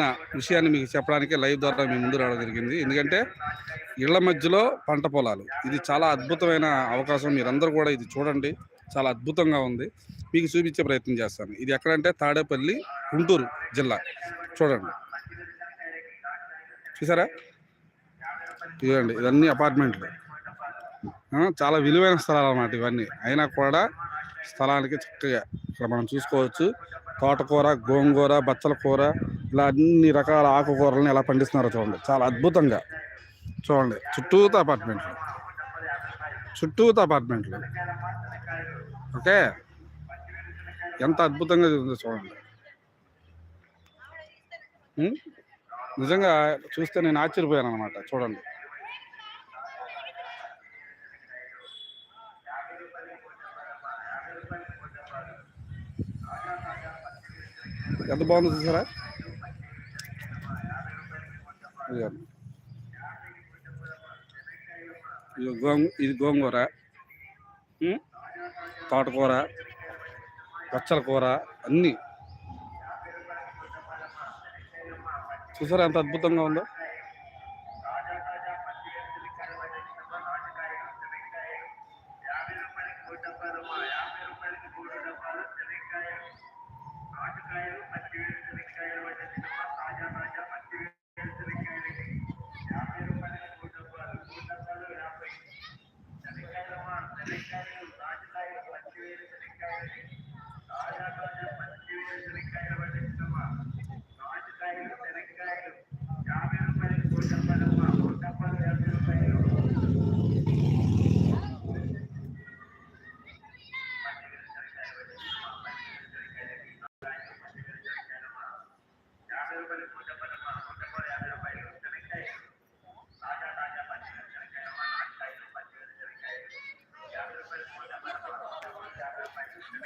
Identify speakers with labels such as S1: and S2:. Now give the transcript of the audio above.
S1: నా విషయాన్ని మీకు చెప్పడానికి లైవ్ ద్వారా మీ ముందు రావడం జరిగింది. ఎందుకంటే ఇళ్ళ మధ్యలో పంట పొలాలు. ఇది చాలా అద్భుతమైన అవకాశం. మీరందరూ కూడా ఇది చూడండి. చాలా అద్భుతంగా ఉంది. మీకు చూపించే ప్రయత్నం చేస్తాను. ఇది ఎక్కడంటే తాడేపల్లి గుంటూరు జిల్లా. చూడండి. చూసారా? చూడండి ఇవన్నీ అపార్ట్మెంట్లు. చాలా విలువైన స్థలాలు అన్నమాట ఇవన్నీ. అయినా కూడా స్థలానికి చక్కగా ఇక్కడ మనం చూసుకోవచ్చు. తోటకూర గోంగూర బచ్చల కూర ఇలా అన్ని రకాల ఆకుకూరలను ఎలా పండిస్తున్నారో చూడండి. చాలా అద్భుతంగా. చూడండి. చుట్టూత అపార్ట్మెంట్లు. చుట్టూత అపార్ట్మెంట్లు. ఓకే? ఎంత అద్భుతంగా ఉందో చూడండి. నిజంగా చూస్తే నేను ఆశ్చర్యపోయాను అనమాట చూడండి. ఎంత బాగుంది చూసారా? ఇది గోంగు ఇది గోంగూర. తోటకూర పచ్చల కూర అన్నీ. చూసారా ఎంత అద్భుతంగా ఉందో? Thank you.